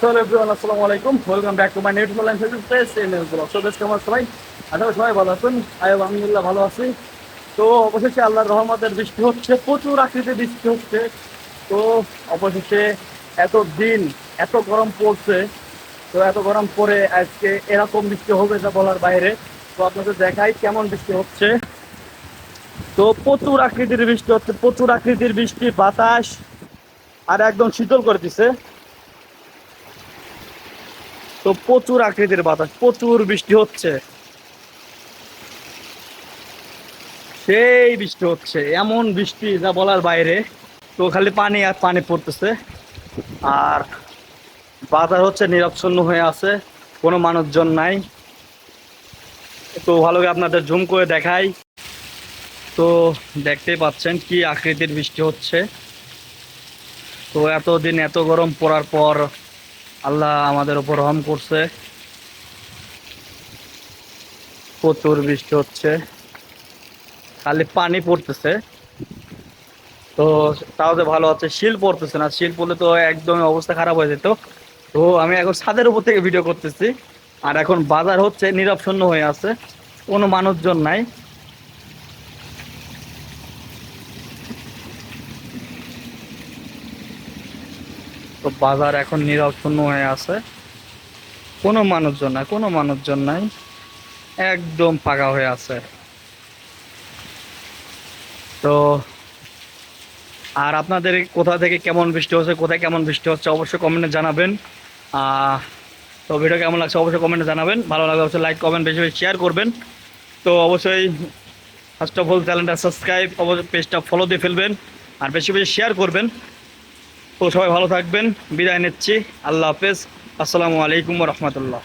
Hello everyone আসসালামু আলাইকুম welcome back to my Facebook page M S blog so কেমন সবাই সবাই ভালো আছেন আয় আলহামদুলিল্লাহ ভালো আছি তো অবশেষে আল্লাহর রহমতের বৃষ্টি হচ্ছে, প্রচুর আকৃতির বৃষ্টি হচ্ছে। তো, অবশেষে এত দিন, এত গরম পড়ছে। তো, এত গরম পরে আজকে এরকম বৃষ্টি হবে যা বলার বাইরে। তো, আপনাদের দেখাই কেমন বৃষ্টি হচ্ছে। তো, প্রচুর আকৃতির বৃষ্টি হচ্ছে, প্রচুর আকৃতির বৃষ্টি, বাতাস, আর একদম শীতল করে দিছে। তো প্রচুর আকৃতির বাতাস, প্রচুর বৃষ্টি হচ্ছে। সেই বৃষ্টি হচ্ছে, এমন বৃষ্টি যা বলার বাইরে। তো খালি পানি আর পানি পড়তেছে। আর বাজার হচ্ছে, নিরবচ্ছন্ন হয়ে আছে, কোনো মানুষজন নাই। তো ভালো আপনাদের জুম করে দেখাই। তো দেখতেই পাচ্ছেন কি আকৃতির বৃষ্টি হচ্ছে। তো এতদিন এত গরম পড়ার পর আল্লাহ আমাদের উপর রহম করছে। প্রচুর বৃষ্টি হচ্ছে। খালি পানি পড়তেছে। তো তাও যে ভালো আছে, শিল পড়তেছে না। শিল পড়লে তো একদমই অবস্থা খারাপ হয়ে যেত। তো আমি এখন ছাদের উপর থেকে ভিডিও করতেছি। আর এখন বাজার হচ্ছে, নীরব শূন্য হয়ে আছে। কোনো মানুষজন নাই। তো বাজার এখন নীরব শূন্য হয়ে আছে। কোনো মানুষজন নাই, কোনো মানুষজন নাই, একদম ফাঁকা হয়ে আছে। তো আর আপনাদের কোথা থেকে কেমন বৃষ্টি হচ্ছে, কোথায় কেমন বৃষ্টি হচ্ছে অবশ্যই কমেন্টে জানাবেন। তো ভিডিও কেমন লাগছে অবশ্যই কমেন্টে জানাবেন। ভালো লাগলে অবশ্যই লাইক কমেন্ট বেশি বেশি শেয়ার করবেন। তো অবশ্যই ফার্স্ট অফ অল চ্যানেলটা সাবস্ক্রাইব অবশ্যই পেজটা ফলো দিয়ে ফেলবেন। আর বেশি বেশি শেয়ার করবেন। তো সবাই ভালো থাকবেন। বিদায় নিচ্ছি। আল্লাহ হাফেজ। আসসালামু আলাইকুম রহমতুল্লাহ।